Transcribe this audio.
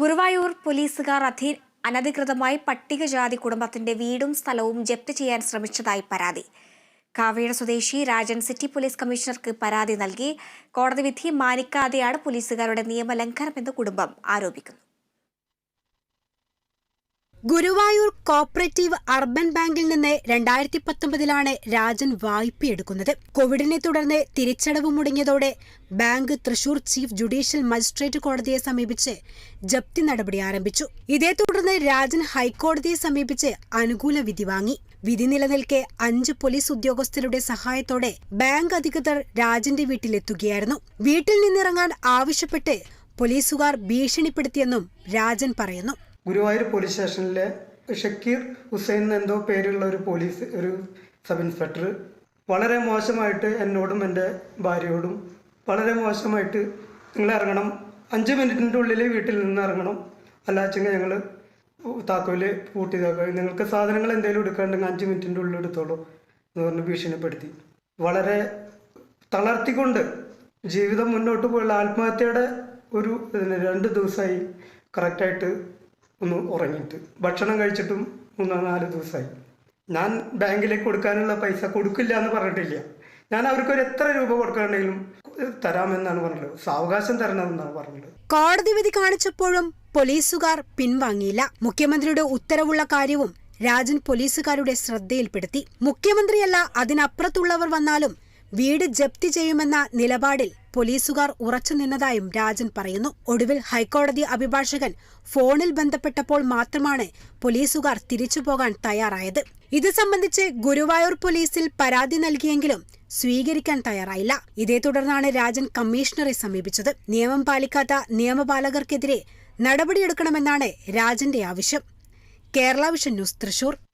ഗുരുവായൂർ പോലീസുകാർ അധീ അനധികൃതമായി പട്ടികജാതി കുടുംബത്തിന്റെ വീടും സ്ഥലവും ജപ്തി ചെയ്യാൻ ശ്രമിച്ചതായി പരാതി. കാവേഴ സ്വദേശി രാജൻ സിറ്റി പോലീസ് കമ്മീഷണർക്ക് പരാതി നൽകി. കോടതി വിധി മാനിക്കാതെയാണ് പോലീസുകാരുടെ നിയമലംഘനമെന്ന് കുടുംബം ആരോപിക്കുന്നു. ഗുരുവായൂർ കോപ്പറേറ്റീവ് അർബൻ ബാങ്കിൽ നിന്ന് രണ്ടായിരത്തി പത്തൊമ്പതിലാണ് രാജൻ വായ്പയെടുക്കുന്നത്. കോവിഡിനെ തുടർന്ന് തിരിച്ചടവ് മുടങ്ങിയതോടെ bank Thrissur chief judicial magistrate കോടതിയെ സമീപിച്ച് ജപ്തി നടപടി ആരംഭിച്ചു. ഇതേ തുടർന്ന് രാജൻ ഹൈക്കോടതിയെ സമീപിച്ച് അനുകൂല വിധി വാങ്ങി. വിധി നിലനിൽക്കെ അഞ്ച് പോലീസ് ഉദ്യോഗസ്ഥരുടെ സഹായത്തോടെ ബാങ്ക് അധികൃതർ രാജന്റെ വീട്ടിലെത്തുകയായിരുന്നു. വീട്ടിൽ നിന്നിറങ്ങാൻ ആവശ്യപ്പെട്ട് പോലീസുകാർ ഭീഷണിപ്പെടുത്തിയെന്നും രാജൻ പറയുന്നു. ഗുരുവായൂർ പോലീസ് സ്റ്റേഷനിലെ ഷക്കീർ ഹുസൈൻ എന്തോ പേരുള്ള ഒരു പോലീസ് ഒരു സബ് ഇൻസ്പെക്ടർ വളരെ മോശമായിട്ട് എന്നോടും എന്റെ ഭാര്യയോടും വളരെ മോശമായിട്ട് നിങ്ങൾ ഇറങ്ങണം. അഞ്ച് മിനിറ്റിന്റെ ഉള്ളിൽ വീട്ടിൽ നിന്ന് ഇറങ്ങണം. അല്ലാച്ചെങ്കിൽ ഞങ്ങൾ താക്കോൽ പൂട്ടി താക്കോൽ നിങ്ങൾക്ക് സാധനങ്ങൾ എന്തെങ്കിലും എടുക്കാണ്ടെങ്കിൽ അഞ്ച് മിനിറ്റിന്റെ ഉള്ളിൽ എടുത്തോളൂ എന്ന് പറഞ്ഞ് ഭീഷണിപ്പെടുത്തി. വളരെ തളർത്തിക്കൊണ്ട് ജീവിതം മുന്നോട്ട് പോയുള്ള ആത്മഹത്യയുടെ ഒരു രണ്ട് ദിവസമായി കറക്റ്റായിട്ട് ഒന്ന് ഉറങ്ങിയിട്ട്. ഭക്ഷണം കഴിച്ചിട്ടും മൂന്നോ നാല് ദിവസമായി. ഞാൻ ബാങ്കിലേക്ക് കൊടുക്കാനുള്ള പൈസ കൊടുക്കില്ല എന്ന് പറഞ്ഞിട്ടില്ല. ഞാൻ അവർക്കൊരു എത്ര രൂപ കൊടുക്കണമെങ്കിലും തരാമെന്നാണ് പറഞ്ഞത്. സാവകാശം തരണമെന്നാണ് പറഞ്ഞത്. കോടതി വിധി കാണിച്ചപ്പോഴും പോലീസുകാർ പിൻവാങ്ങിയില്ല. മുഖ്യമന്ത്രിയുടെ ഉത്തരവുള്ള കാര്യവും രാജൻ പോലീസുകാരുടെ ശ്രദ്ധയിൽപ്പെടുത്തി. മുഖ്യമന്ത്രിയല്ല അതിനപ്പുറത്തുള്ളവർ വന്നാലും വീട് ജപ്തി ചെയ്യുമെന്ന നിലപാടിൽ പോലീസുകാർ ഉറച്ചു നിന്നതായും രാജൻ പറയുന്നു. ഒടുവിൽ ഹൈക്കോടതി അഭിഭാഷകൻ ഫോണിൽ ബന്ധപ്പെട്ടപ്പോൾ മാത്രമാണ് പോലീസുകാർ തിരിച്ചുപോകാൻ തയ്യാറായത്. ഇത് സംബന്ധിച്ച് ഗുരുവായൂർ പോലീസിൽ പരാതി നൽകിയെങ്കിലും സ്വീകരിക്കാൻ തയ്യാറായില്ല. ഇതേ തുടർന്നാണ് രാജൻ കമ്മീഷണറെ സമീപിച്ചത്. നിയമം പാലിക്കാത്ത നിയമപാലകർക്കെതിരെ നടപടിയെടുക്കണമെന്നാണ് രാജന്റെ ആവശ്യം. Kerala vision news Thrissur.